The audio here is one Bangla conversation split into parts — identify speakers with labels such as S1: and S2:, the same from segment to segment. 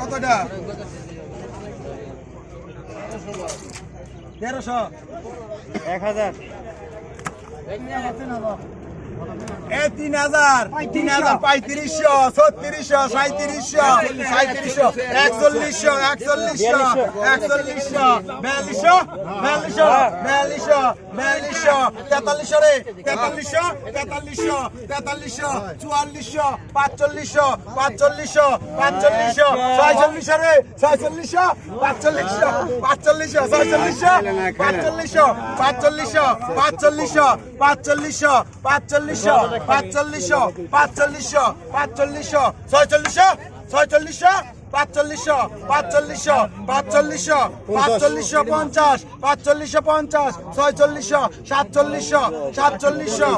S1: কতটা? তেরোশো।
S2: এক হাজার।
S1: এ তিন হাজার। তিন হাজার পঁয়ত্রিশশো ছত্রিশশো সাঁত্রিশশো সাঁত্রিশশো একচল্লিশশো একচল্লিশশো একচল্লিশশো বিয়াল্লিশশো বিয়াল্লিশশো বিয়াল্লিশশো বিয়াল্লিশশো তেতাল্লিশশো রে তেতাল্লিশশো তেতাল্লিশশো তেতাল্লিশশো চুয়াল্লিশশো পাঁচচল্লিশশো পাঁচচল্লিশশো পাঁচচল্লিশশো ছয়চল্লিশশো রে ছয়চল্লিশশো পাঁচচল্লিশশো পাঁচচল্লিশশো ছয়চল্লিশশো পাঁচচল্লিশশো পাঁচচল্লিশশো পাঁচচল্লিশশো পাঁচচল্লিশশো পাঁচচল্লিশশো পাঁচচল্লিশশো পাঁচচল্লিশশো পাঁচচল্লিশশো ছয়চল্লিশশো ছয়চল্লিশশো পাঁচচল্লিশশো পাঁচচল্লিশশো পাঁচচল্লিশশো পাঁচচল্লিশশো পঞ্চাশ পাঁচচল্লিশশো পঞ্চাশ, ছয়চল্লিশশো, সাতচল্লিশশো সাতচল্লিশশো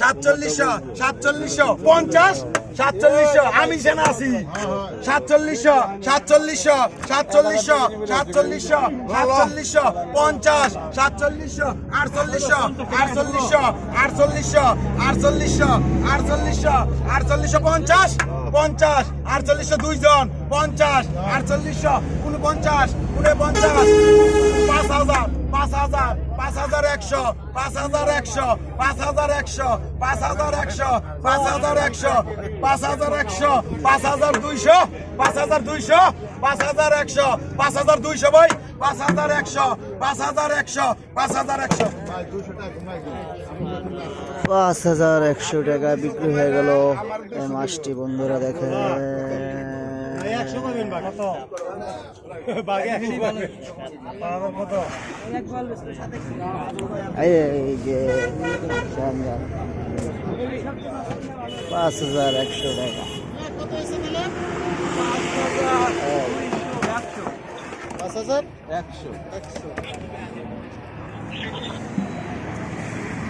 S1: সাতচল্লিশশো সাতচল্লিশশো পঞ্চাশ, সাতচল্লিশশো, আমি সেনা আছি। সাতচল্লিশশো সাতচল্লিশশো সাতচল্লিশশো সাতচল্লিশশো সাতচল্লিশশো পঞ্চাশ, সাতচল্লিশশো, আটচল্লিশশো আটচল্লিশশো আটচল্লিশশো আটচল্লিশশো আটচল্লিশশো আটচল্লিশশো পঞ্চাশ। পঞ্চাশ আটচল্লিশশো দুইজন পঞ্চাশ আটচল্লিশশো উনপঞ্চাশ উনপঞ্চাশ। পাঁচ হাজার পাঁচ হাজার। পাঁচ হাজার একশো পাঁচ হাজার একশো পাঁচ হাজার একশো পাঁচ হাজার একশো পাঁচ হাজার একশো পাঁচ হাজার একশো পাঁচ হাজার দুইশো পাঁচ হাজার দুইশো পাঁচ হাজার একশো পাঁচ হাজার দুইশো পাঁচ হাজার একশো পাঁচ হাজার একশো পাঁচ হাজার একশো
S2: পাঁচ হাজার একশো টাকা বিক্রি হয়ে গেল এই একশো পাবেন পাঁচ হাজার একশো টাকা।
S1: পাঁচ হাজার একশো। একশো।